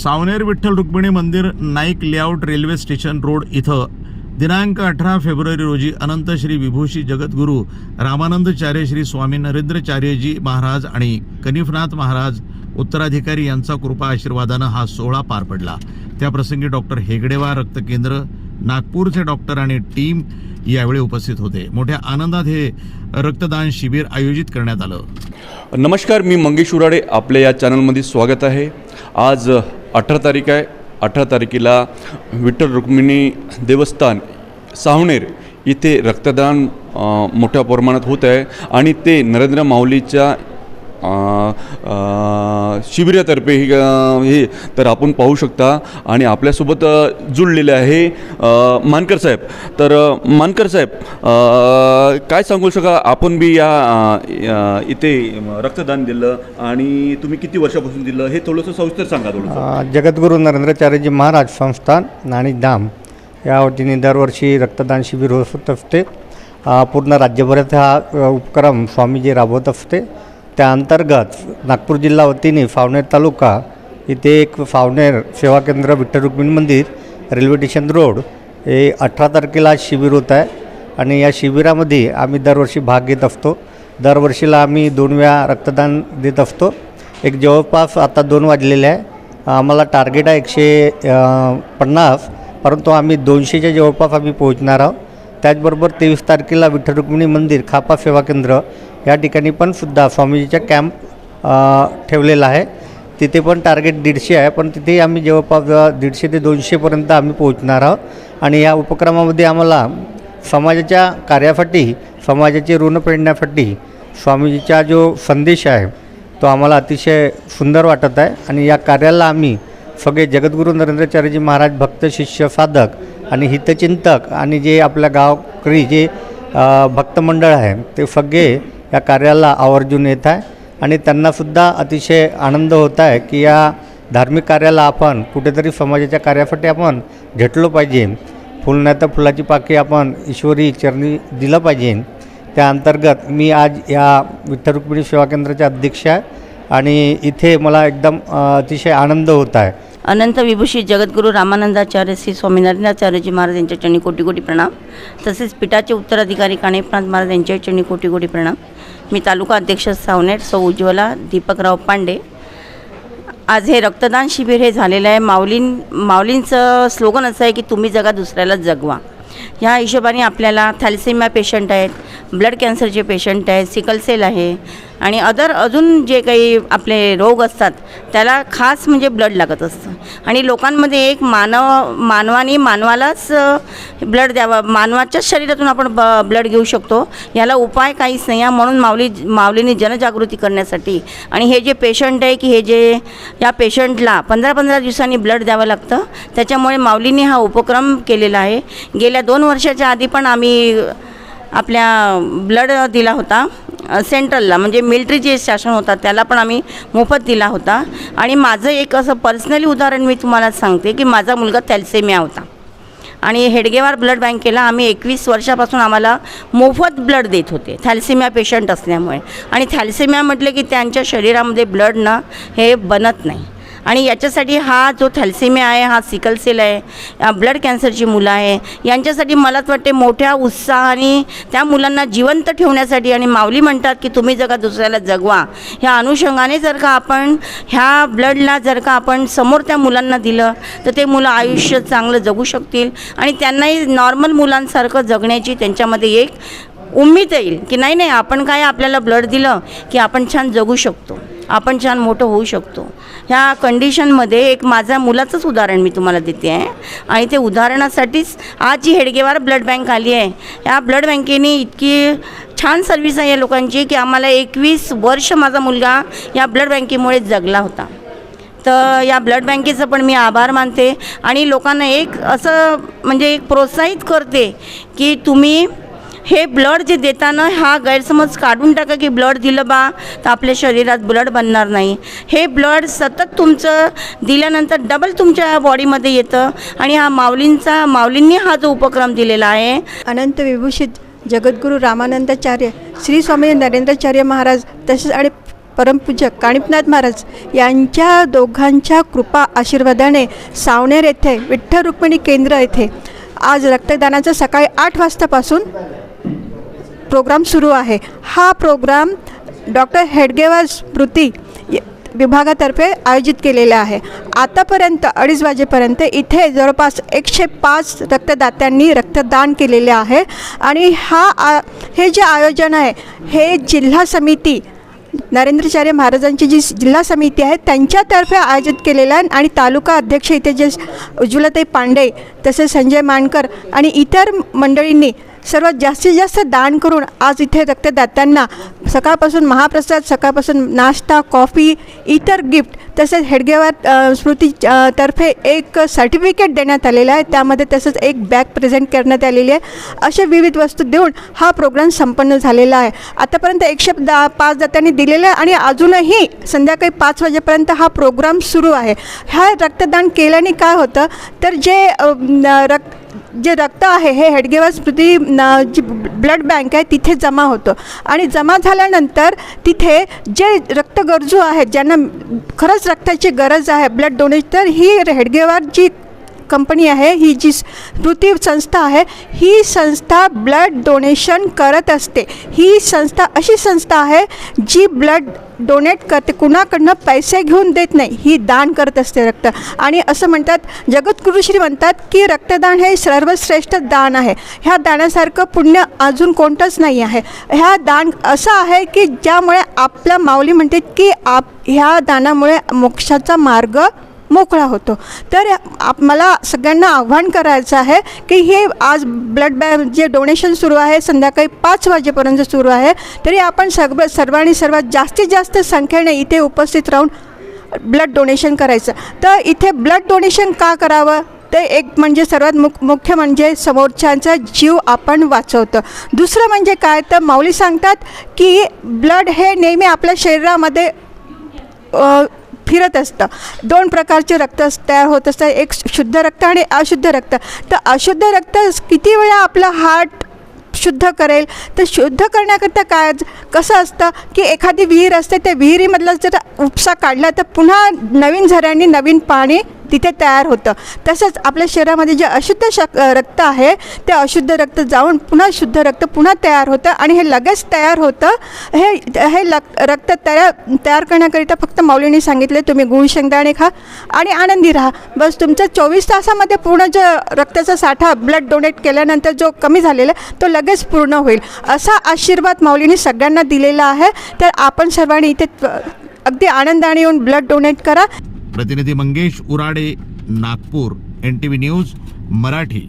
सावनेर विठ्ठल रुक्मिणी मंदिर Naik layout railway station road इथं दिनांक अठरा फेब्रुवारी रोजी अनंत श्री विभूषी जगद्गुरू रामानंदचार्य श्री स्वामी नरेंद्रचार्यजी महाराज आणि कनिफनाथ महाराज उत्तराधिकारी यांचा कृपा आशीर्वादानं हा सोहळा पार पडला. त्याप्रसंगी डॉक्टर हेगडेवा रक्त केंद्र नागपूरचे डॉक्टर आणि टीम यावेळी उपस्थित होते. मोठ्या आनंदात हे रक्तदान शिबिर आयोजित करण्यात आलं. नमस्कार मी मंगेश उराडे. आपल्या या चॅनलमध्ये स्वागत आहे. आज अठरा तारीख आहे. अठरा तारखेला विठ्ठल रुक्मिणी देवस्थान सावनेर इथे रक्तदान मोठ्या प्रमाणात होत आहे. आणि ते नरेंद्र माऊलीच्या शिबिरातर्फे ही हे तर आपण पाहू शकता. आणि आपल्यासोबत जुळलेले आहे मानकर साहेब. तर मानकर साहेब काय सांगू शका आपण बी या या- इथे रक्तदान दिलं आणि तुम्ही किती वर्षापासून दिलं? हे थोडंसं सविस्तर सांगा थोडंसं. अ, जगद्गुरू नरेंद्रचार्यजी महाराज संस्थान आणि धाम. या वतीने दरवर्षी रक्तदान शिबिर होत असते. पूर्ण राज्यभरात हा उपक्रम स्वामीजी राबवत असते. त्या अंतर्गत नागपूर जिल्हा वतीने फावनेर तालुका इथे एक फावनेर सेवा केंद्र विठ्ठल रुक्मिणी मंदिर रेल्वे स्टेशन रोड हे अठरा तारखेला शिबिर होत आहे. आणि या शिबिरामध्ये आम्ही दरवर्षी भाग घेत असतो. दरवर्षीला आम्ही दोन वेळा रक्तदान देत असतो. एक जवळपास आता दोन वाजलेले आहे. आम्हाला टार्गेट आहे एकशे पन्नास परंतु आम्ही दोनशेच्या जवळपास आम्ही पोहोचणार आहोत. त्याचबरोबर तेवीस तारखेला विठ्ठल रुक्मिणी मंदिर खापा सेवा केंद्र या ठिकाणी पण सुद्धा स्वामीजीचा कॅम्प ठेवलेला आहे. तिथे पण टार्गेट दीडशे आहे पण तिथेही आम्ही जवळपास दीडशे ते दोनशेपर्यंत आम्ही पोहोचणार आहोत. आणि या उपक्रमामध्ये आम्हाला समाजाच्या कार्यासाठी समाजाचे ऋण फेडण्यासाठी स्वामीजीचा जो संदेश आहे तो आम्हाला अतिशय सुंदर वाटत आहे. आणि या कार्याला आम्ही सगळे जगद्गुरू नरेंद्रचार्यजी महाराज भक्त शिष्य साधक आणि हितचिंतक आणि जे आपल्या गावकरी जे भक्तमंडळ आहे ते सगळे या कार्याला आवर्जून येत आहे. आणि त्यांनासुद्धा अतिशय आनंद होत आहे की या धार्मिक कार्याला आपण कुठेतरी समाजाच्या कार्यासाठी आपण झटलो पाहिजे. फुल नाही तर फुलाची पाकी आपण ईश्वरी चरणी दिलं पाहिजे. त्या अंतर्गत मी आज या विठ्ठल रुक्मिणी सेवा केंद्राचे अध्यक्ष आहे. आणि इथे मला एकदम अतिशय आनंद होत आहे. अनंत विभूषित जगद्गुरू रामानंदाचार्य श्री स्वामीनारायणाचार्यजी महाराज यांच्या चरणी कोटी कोटी प्रणाम. तसेच पीठाचे उत्तराधिकारी काणेपनाथ महाराज यांच्या चरणी कोटी कोटी प्रणाम. मी तालुका अध्यक्ष सावनेर सौ उज्ज्वला दीपकराव पांडे. आज हे रक्तदान शिबिर हे झालेलं आहे. माऊलीं माऊलींचं स्लोगन असं आहे की तुम्ही जगा दुसऱ्याला जगवा. ह्या हिशोबाने आपल्याला थॅलिसेमिया पेशंट आहेत. ब्लड कॅन्सरचे पेशंट आहेत सिकल सेल आहे आणि अदर अजून जे काही आपले रोग असतात त्याला खास म्हणजे ब्लड लागत असतं. आणि लोकांमध्ये एक मानव मानवाने मानवालाच ब्लड द्यावा मानवाच्याच शरीरातून आपण ब ब्लड घेऊ शकतो. याला उपाय काहीच नाही आहे. म्हणून माऊली माऊलीने जनजागृती करण्यासाठी आणि हे जे पेशंट आहे की हे जे या पेशंटला पंधरा पंधरा दिवसांनी ब्लड द्यावं लागतं. त्याच्यामुळे माऊलीने हा उपक्रम केलेला आहे. गेल्या दोन वर्षाच्या आधी पण आम्ही आपल्या ब्लड दिला होता सेंट्रलला म्हणजे मिलिटरी जे शासन होता त्याला पण आम्ही मोफत दिला होता. आणि माझं एक असं पर्सनली उदाहरण मी तुम्हाला सांगते की माझा मुलगा थॅल्सेमिया होता. आणि हेडगेवार ब्लड बँकेला आम्ही एकवीस वर्षापासून आम्हाला मोफत ब्लड देत होते थॅल्सेमिया पेशंट असल्यामुळे. आणि थॅल्सेमिया म्हटलं की त्यांच्या शरीरामध्ये ब्लड ना हे बनत नाही. आणि याच्यासाठी हा जो थॅल्सेमिया आहे हा सिकल सेल आहे ब्लड कॅन्सरची मुलं आहे यांच्यासाठी मलाच वाटते मोठ्या उत्साहाने त्या मुलांना जिवंत ठेवण्यासाठी आणि माऊली म्हणतात की तुम्ही जगा दुसऱ्याला जगवा. ह्या अनुषंगाने जर का आपण ह्या ब्लडला जर का आपण समोर त्या मुलांना दिलं तर ते मुलं आयुष्य चांगलं जगू शकतील आणि त्यांनाही नॉर्मल मुलांसारखं जगण्याची त्यांच्यामध्ये एक उम्मीद येईल की नाही नाही आपण काय आपल्याला ब्लड दिलं की आपण छान जगू शकतो. आपण छान मोठं होऊ शकतो. ह्या कंडिशनमध्ये एक माझ्या मुलाचंच उदाहरण मी तुम्हाला देते आहे. आणि ते उदाहरणासाठीच आज जी हेडगेवार ब्लड बँक आली आहे या ब्लड बँकेने इतकी छान सर्व्हिस आहे या लोकांची की आम्हाला एकवीस वर्ष माझा मुलगा या ब्लड बँकेमुळे जगला होता. तर या ब्लड बँकेचं पण मी आभार मानते आणि लोकांना एक असं म्हणजे एक प्रोत्साहित करते की तुम्ही हे ब्लड जे देताना हा गैरसमज काढून टाका की ब्लड दिलं बा तर आपल्या शरीरात ब्लड बनणार नाही. हे ब्लड सतत तुमचं दिल्यानंतर डबल तुमच्या बॉडीमध्ये येतं आणि हा माऊलींचा माऊलींनी हा जो उपक्रम दिलेला आहे. अनंत विभूषित जगद्गुरू रामानंदाचार्य श्री स्वामी नरेंद्राचार्य महाराज तसेच आणि परमपूजक काणिपनाथ महाराज यांच्या दोघांच्या कृपा आशीर्वादाने सावनेर येथे विठ्ठल रुक्मिणी केंद्र येथे आज रक्तदानाचं सकाळी आठ वाजतापासून प्रोग्राम सुरू आहे. हा प्रोग्राम डॉक्टर हेडगेवार स्मृती विभागातर्फे आयोजित केलेला आहे. आतापर्यंत अडीच वाजेपर्यंत इथे जवळपास एकशे पाच रक्तदात्यांनी रक्तदान केलेले आहे. आणि हा आ हे जे आयोजन आहे हे जिल्हा समिती नरेंद्रचार्य महाराजांची जी जिल्हा समिती आहे त्यांच्यातर्फे आयोजित केलेलं आहे. आणि तालुका अध्यक्ष इथे जे उज्ज्वलताई पांडे तसेच संजय मानकर आणि इतर मंडळींनी सर्वात जास्तीत जास्त दान करून आज इथे रक्तदात्यांना सकाळपासून महाप्रसाद सकाळपासून नाश्ता कॉफी इतर गिफ्ट तसेच हेडगेवार स्मृती तर्फे एक सर्टिफिकेट देण्यात आलेलं आहे. त्यामध्ये तसंच एक बॅग प्रेझेंट करण्यात आलेली आहे. असे विविध वस्तू देऊन हा प्रोग्राम संपन्न झालेला आहे. आतापर्यंत एकशे दा पाच दात्यांनी दिलेलं आहे आणि अजूनही संध्याकाळी पाच वाजेपर्यंत हा प्रोग्राम सुरू आहे. हा रक्तदान केल्याने काय होतं? तर जे रक्त जे रक्त आहे हे हेडगेवार स्मृती जी ब्लड बँक आहे तिथे जमा होतं. आणि जमा झाल्यानंतर तिथे जे रक्त गरजू आहेत ज्यांना खरंच रक्ताची गरज आहे ब्लड डोनेटर तर ही हेडगेवार जी कंपनी आहे ही जी स्मृती संस्था आहे ही संस्था ब्लड डोनेशन करत असते. ही संस्था अशी संस्था आहे जी ब्लड डोनेट करते कुणाकडनं पैसे घेऊन देत नाही ही दान करत असते रक्त. आणि असं म्हणतात जगद्गुरुश्री म्हणतात की रक्तदान हे सर्वश्रेष्ठ दान आहे. ह्या दानासारखं पुण्य अजून कोणतंच नाही आहे. ह्या दान असं आहे की ज्यामुळे आपल्या माऊली म्हणतात की आप ह्या दानामुळे मोक्षाचा मार्ग मोकळा होतो. तर आप मला सगळ्यांना आव्हान करायचं आहे की हे आज ब्लड बँक जे डोनेशन सुरू आहे संध्याकाळी पाच वाजेपर्यंत सुरू आहे तरी आपण सग सर्वांनी सर्वात जास्तीत जास्त संख्येने इथे उपस्थित राहून ब्लड डोनेशन करायचं. तर इथे ब्लड डोनेशन का करावं? ते एक म्हणजे सर्वात मुख मुख्य म्हणजे समोरच्यांचा जीव आपण वाचवतो. दुसरं म्हणजे काय? तर माऊली सांगतात की ब्लड हे नेहमी आपल्या शरीरामध्ये फिरत असतं. दोन प्रकारचे रक्त तयार होत असतं एक शुद्ध रक्त आणि अशुद्ध रक्त. तर अशुद्ध रक्त किती वेळा आपलं हार्ट शुद्ध करेल? तर शुद्ध करण्याकरता काय कसं असतं की एखादी विहीर असते त्या विहिरीमधला जर उपसा काढला तर पुन्हा नवीन झऱ्यांनी नवीन पाणी तिथे तयार होतं. तसंच आपल्या शरीरामध्ये जे अशुद्ध शक रक्त आहे ते अशुद्ध रक्त जाऊन पुन्हा शुद्ध रक्त पुन्हा तयार होतं आणि हे लगेच तयार होतं. हे हे लग रक्त तयार तयार करण्याकरिता फक्त माऊलींनी सांगितले तुम्ही गुळ शेंगदाणे खा आणि आनंदी राहा. बस तुमच्या चोवीस तासामध्ये पूर्ण जो रक्ताचा साठा ब्लड डोनेट केल्यानंतर जो कमी झालेला आहे, तो लगेच पूर्ण होईल. असा आशीर्वाद माऊलींनी सगळ्यांना दिलेला आहे. तर आपण सर्वांनी इथे अगदी आनंदाने येऊन ब्लड डोनेट करा. प्रतिनिधी Mangesh Urade Nagpur N T V news Marathi.